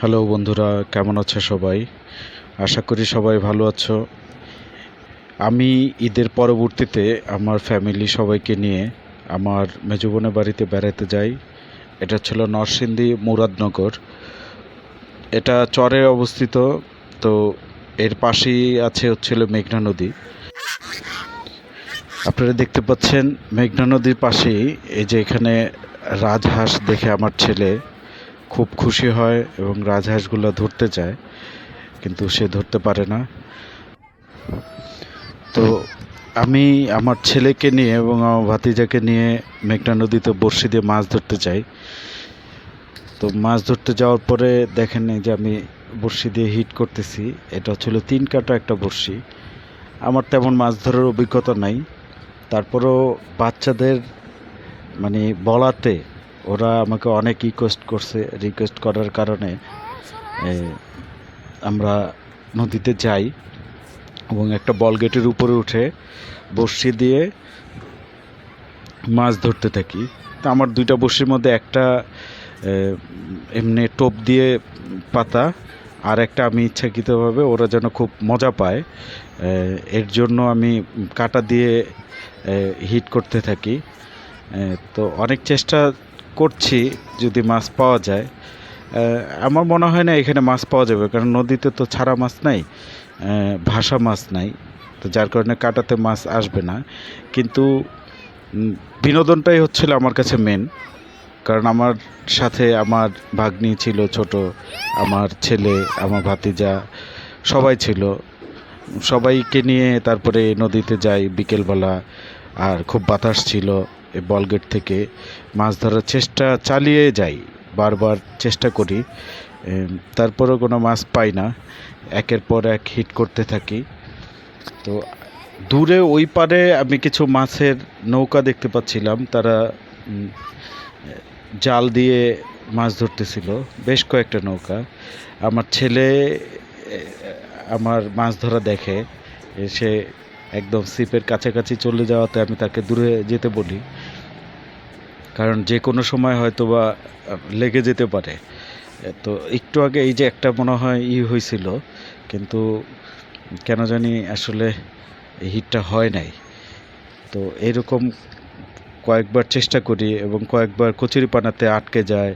Hello বন্ধুরা, কেমন আছো সবাই? আশা করি সবাই ভালো আছো। আমি ঈদের পরবর্তীতে আমার ফ্যামিলি সবাইকে নিয়ে আমার মেজবোনের বাড়িতে বেড়াতে যাই। এটা ছিল নরসিংদী মুরাদনগর। এটা চরে অবস্থিত, তো এর পাশেই আছে হচ্ছিল মেঘনা নদী। আপনারা দেখতে পাচ্ছেন মেঘনা নদীর পাশেই এই যে এখানে রাজহাঁস দেখে আমার ছেলে খুব খুশি হয় এবং রাজহাঁসগুলো ধরতে চায়, কিন্তু সে ধরতে পারে না। তো আমি আমার ছেলেকে নিয়ে এবং আমার ভাতিজাকে নিয়ে মেঘনা নদীতে বড়শি দিয়ে মাছ ধরতে চাই। তো মাছ ধরতে যাওয়ার পরে দেখেন যে আমি বড়শি দিয়ে হিট করতেছি, এটা ছিল তিন কাটা একটা বড়শি। আমার তেমন মাছ ধরার অভিজ্ঞতা নাই। তারপরেও বাচ্চাদের মানে বলাতে ওরা আমাকে অনেক রিকোয়েস্ট করছে রিকোয়েস্ট করার কারণে আমরা নদীতে যাই এবং একটা বল গেটের উপরে উঠে বড়শি দিয়ে মাছ ধরতে থাকি। তা আমার দুইটা বড়শির মধ্যে একটা এমনি টোপ দিয়ে পাতা আর একটা আমি ইচ্ছাকৃতভাবে ওরা যেন খুব মজা পায় এর জন্য আমি কাটা দিয়ে হিট করতে থাকি। তো অনেক চেষ্টা করছি যদি মাছ পাওয়া যায় আমার মনে হয় না এখানে মাছ পাওয়া যাবে, কারণ নদীতে তো ছাড়া মাছ নাই ভাসা মাছ নাই, তো যার কারণে কাটাতে মাছ আসবে না। কিন্তু বিনোদনটাই হচ্ছিল আমার কাছে মেন কারণ আমার সাথে আমার ভাগ্নি ছিল ছোট, আমার ছেলে, আমার ভাতিজা, সবাই ছিল। সবাইকে নিয়ে তারপরে নদীতে যাই, বিকেলবেলা, আর খুব বাতাস ছিল। বলগেট থেকে মাছ ধরার চেষ্টা চালিয়ে যাই, বারবার চেষ্টা করি। তারপরেও কোনো মাছ পাই না। একের পর এক হিট করতে থাকি। তো দূরে ওই পারে আমি কিছু মাছের নৌকা দেখতে পাচ্ছিলাম। তারা জাল দিয়ে মাছ ধরতেছিল, বেশ কয়েকটা নৌকা। আমার ছেলে আমার মাছ ধরা দেখে সে একদম সিপের কাছাকাছি চলে যাওয়াতে আমি তাকে দূরে যেতে বলি। কারণ যে কোনো সময় হয়তো বা লেগে যেতে পারে। তো একটু আগে এই যে একটা মনে হয় ই হয়েছিল কিন্তু কেন জানি আসলে হিটটা হয় নাই। তো এরকম কয়েকবার চেষ্টা করি এবং কয়েকবার কচুরিপানাতে আটকে যায়,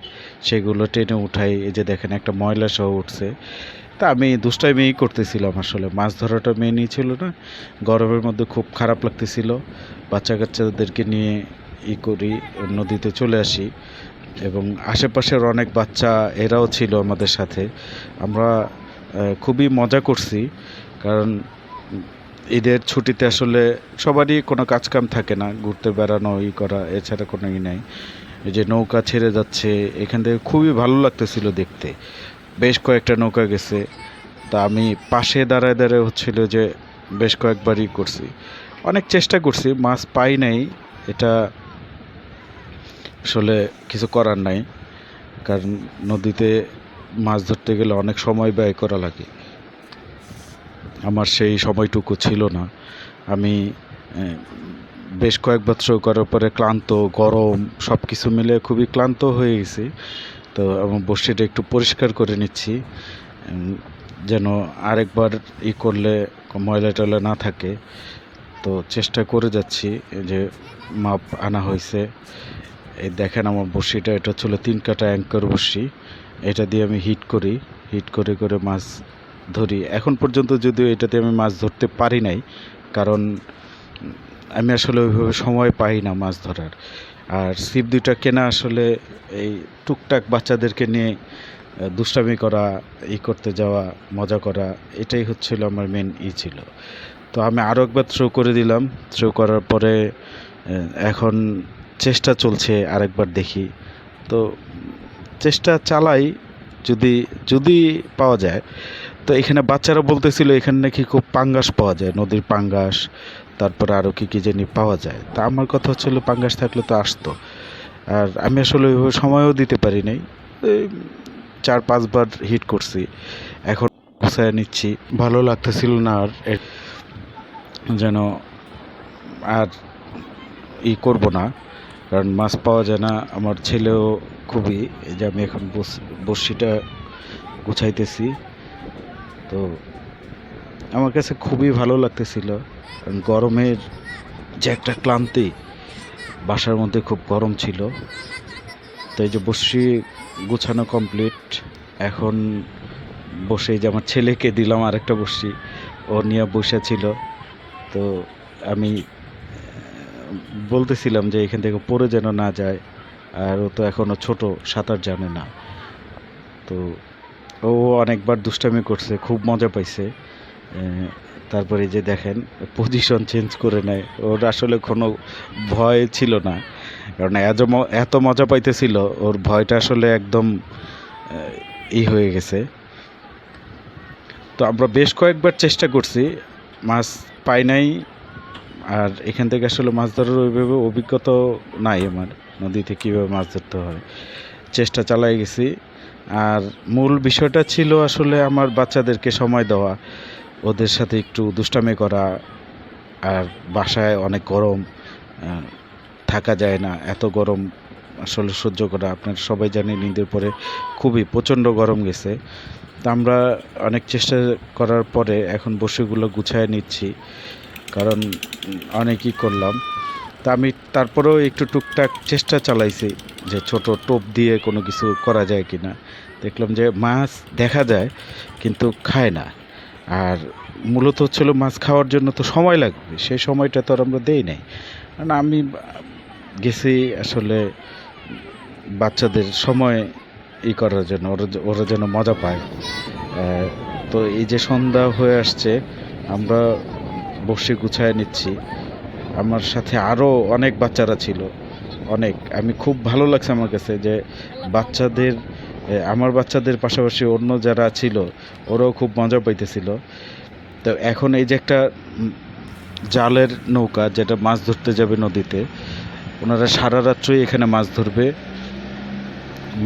সেগুলো টেনে উঠাই। এই যে দেখেন একটা ময়লা সহ উঠছে। তা আমি দুষ্টাইমেই করতেছিলাম আসলে। মাছ ধরাটা মেনই ছিল না, গরমের মধ্যে খুব খারাপ লাগতেছিল। বাচ্চা কাচ্চাদেরকে নিয়ে ই করি, নদীতে চলে আসি। এবং আশেপাশের অনেক বাচ্চা এরাও ছিল আমাদের সাথে। আমরা খুবই মজা করছি, কারণ ঈদের ছুটিতে আসলে সবারই কোনো কাজকাম থাকে না, ঘুরতে বেড়ানো, ই করা, এছাড়া কোনো ই নাই। এই যে নৌকা ছেড়ে যাচ্ছে, এখান থেকে খুবই ভালো লাগতেছিল দেখতে। বেশ কয়েকটা নৌকা গেছে, তা আমি পাশে দাঁড়ায় দাঁড়ায় হচ্ছিল যে বেশ কয়েকবারই করছি। অনেক চেষ্টা করছি, মাছ পাই নাই, এটা আসলে কিছু করার নাই, কারণ নদীতে মাছ ধরতে গেলে অনেক সময় ব্যয় করা লাগে। আমার সেই সময়টুকু ছিল না। আমি বেশ কয়েকবার থ্রো করার পরে ক্লান্ত, গরম সব কিছু মিলে খুবই ক্লান্ত হয়ে গেছি। তো আমার বসিটা একটু পরিষ্কার করে নিচ্ছি। যেন আরেকবার ই করলে ময়লা টয়লা না থাকে। তো চেষ্টা করে যাচ্ছি যে মাপ আনা হয়েছে। এই দেখেন আমার বড়শিটা, এটা ছিল তিন কাটা অ্যাঙ্কর বড়শি। এটা দিয়ে আমি হিট করি, হিট করে করে মাছ ধরি। এখন পর্যন্ত যদিও এটাতে আমি মাছ ধরতে পারি নাই, কারণ আমি আসলে ওইভাবে সময় পাই না মাছ ধরার। আর সিপ দুইটা কেনা আসলে এই টুকটাক বাচ্চাদেরকে নিয়ে দুষ্টামি করা, ই করতে যাওয়া, মজা করা, এটাই হচ্ছিল আমার মেন ই ছিল। তো আমি আরও একবার থ্রো করে দিলাম। থ্রো করার পরে এখন চেষ্টা চলছে আরেকবার দেখি। তো চেষ্টা চালাই যদি যদি পাওয়া যায়। তো এখানে বাচ্চারা বলতেছিল এখানে নাকি খুব পাঙ্গাস পাওয়া যায়, নদীর পাঙ্গাস, তারপর আরও কী কী জানি পাওয়া যায়। তা আমার কথা হচ্ছিল পাঙ্গাস থাকলে তো আসতো। আর আমি আসলে ওইভাবে সময়ও দিতে পারি নাই। চার পাঁচবার হিট করছি। এখন গুছায় নিচ্ছি। ভালো লাগতেছিল না আর যেন আর ই করব না। কারণ মাছ পাওয়া যায় না। আমার ছেলেও খুবই, এই যে আমি এখন বস- বড়শিটা গুছাইতেছি। তো আমার কাছে খুবই ভালো লাগতেছিল, কারণ গরমের যে একটা ক্লান্তি বাসার মধ্যে খুব গরম ছিল। তো এই যে বসি গুছানো কমপ্লিট এখন বসে যে আমার ছেলেকে দিলাম আরেকটা বসি ও নিয়ে বসে ছিল। তো আমি বলতেছিলাম যে এখান থেকে পড়ে যেন না যায়, আর ও তো এখনও ছোট, সাঁতার জানে না। তো ও অনেকবার দুষ্টামি করছে, খুব মজা পাইছে। তারপরে যে দেখেন পজিশন চেঞ্জ করে নেয়। ওর আসলে কোনো ভয় ছিল না, কারণ এত এত মজা পাইতেছিল, ওর ভয়টা আসলে একদম ই হয়ে গেছে। তো আমরা বেশ কয়েকবার চেষ্টা করছি, মাছ পাই নাই। আর এখান থেকে আসলে মাছ ধরার ওইভাবে অভিজ্ঞতাও নাই আমার, নদীতে কীভাবে মাছ ধরতে হয়। চেষ্টা চালাই গেছি। আর মূল বিষয়টা ছিল আসলে আমার বাচ্চাদেরকে সময় দেওয়া, ওদের সাথে একটু দুষ্টামি করা, আর বাসায় অনেক গরম থাকা যায় না, এত গরম আসলে সহ্য করা। আপনার সবাই জানেন ঈদের পরে খুবই প্রচণ্ড গরম গেছে। তা আমরা অনেক চেষ্টা করার পরে এখন বসেগুলো গুছায় নিচ্ছি। কারণ অনেকই করলাম। তা আমি তারপরেও একটু টুকটাক চেষ্টা চালাইছি যে ছোট টোপ দিয়ে কোনো কিছু করা যায় কি না দেখলাম যে মাছ দেখা যায় কিন্তু খায় না। আর মূলত হচ্ছিল মাছ খাওয়ার জন্য তো সময় লাগবে, সেই সময়টা তো আর আমরা দেই নাই। কারণ আমি গেছি আসলে বাচ্চাদের সময় ই করার জন্য, ওরা ওরা যেন মজা পায়। তো এই যে সন্ধ্যা হয়ে আসছে, আমরা বসে গুছায় নিচ্ছি। আমার সাথে আরও অনেক বাচ্চারা ছিল। অনেক। আমি খুব ভালো লাগছে আমার কাছে যে বাচ্চাদের আমার বাচ্চাদের পাশাপাশি অন্য যারা ছিল, ওরাও খুব মজা পাইতেছিল। তো এখন এই যে একটা জালের নৌকা যেটা মাছ ধরতে যাবে নদীতে, ওনারা সারা রাত্রই এখানে মাছ ধরবে।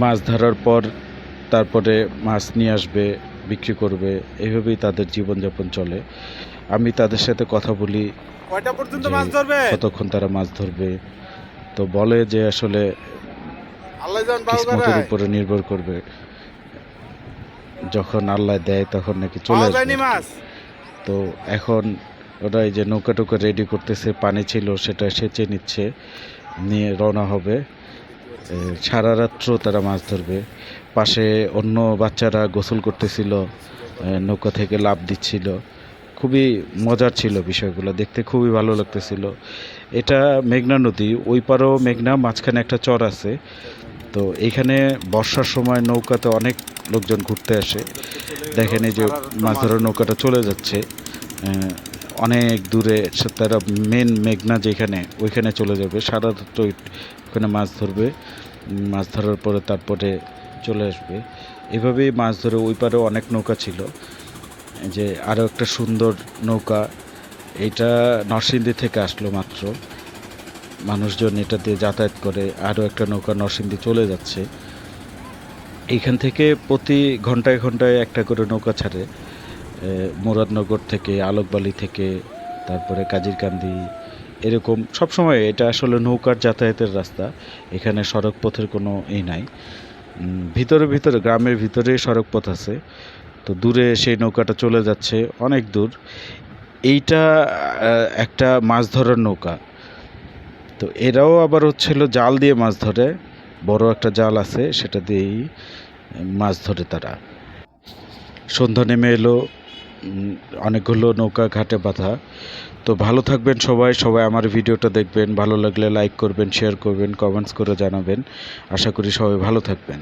মাছ ধরার পর তারপরে মাছ নিয়ে আসবে, বিক্রি করবে। এইভাবেই তাদের জীবনযাপন চলে। আমি তাদের সাথে কথা বলি। কয়টা পর্যন্ত মাছ ধরবে? কতক্ষণ তারা মাছ ধরবে। তো বলে যে আসলে কিসমতের উপরে নির্ভর করবে। যখন আল্লাহ দেয় তখন নাকি চলে আসবে। তো এখন ওরা এই যে নৌকা টৌকা রেডি করতেছে পানি ছিল সেটা সেচে নিচ্ছে নিয়ে রওনা হবে। সারা রাত্র তারা মাছ ধরবে। পাশে অন্য বাচ্চারা গোসল করতেছিল নৌকা থেকে লাভ দিচ্ছিল। খুবই মজার ছিল বিষয়গুলো, দেখতে খুবই ভালো লাগতেছিল। এটা মেঘনা নদী, ওই পারও মেঘনা, মাঝখানে একটা চর আছে। তো এখানে বর্ষার সময় নৌকাতে অনেক লোকজন ঘুরতে আসে। দেখেন এই যে মাছ ধরার নৌকাটা চলে যাচ্ছে। অনেক দূরে তারা মেন মেঘনা যেখানে, ওইখানে চলে যাবে। সারা ওই- ওখানে মাছ ধরবে। মাছ ধরার পরে তারপরে চলে আসবে। এভাবেই মাছ ধরে ওই পারে অনেক নৌকা ছিল। যে আরও একটা সুন্দর নৌকা, এটা নরসিংদী থেকে আসলো মাত্র। মানুষজন এটা দিয়ে যাতায়াত করে আরও একটা নৌকা নরসিংদী চলে যাচ্ছে। এইখান থেকে প্রতি ঘন্টায় ঘন্টায় একটা করে নৌকা ছাড়ে মুরাদনগর থেকে, আলোকবালি থেকে, তারপরে কাজিরকান্দি, এরকম। সব সময় এটা আসলে নৌকার যাতায়াতের রাস্তা, এখানে সড়ক পথের কোনো ই নাই। ভিতরে ভিতরে, গ্রামের ভিতরে সড়ক পথ আছে। তো দূরে সেই নৌকাটা চলে যাচ্ছে, অনেক দূর। এইটা একটা মাছ ধরার নৌকা। তো এরাও আবার হচ্ছিল জাল দিয়ে মাছ ধরে, বড় একটা জাল আছে, সেটা দিয়েই মাছ ধরে তারা। সন্ধ্যা নেমে এলো অনেকগুলো নৌকা ঘাটে বাঁধা। তো ভালো থাকবেন সবাই সবাই আমার ভিডিওটা দেখবেন। ভালো লাগলে লাইক করবেন শেয়ার করবেন কমেন্টস করে জানাবেন। আশা করি সবাই ভালো থাকবেন।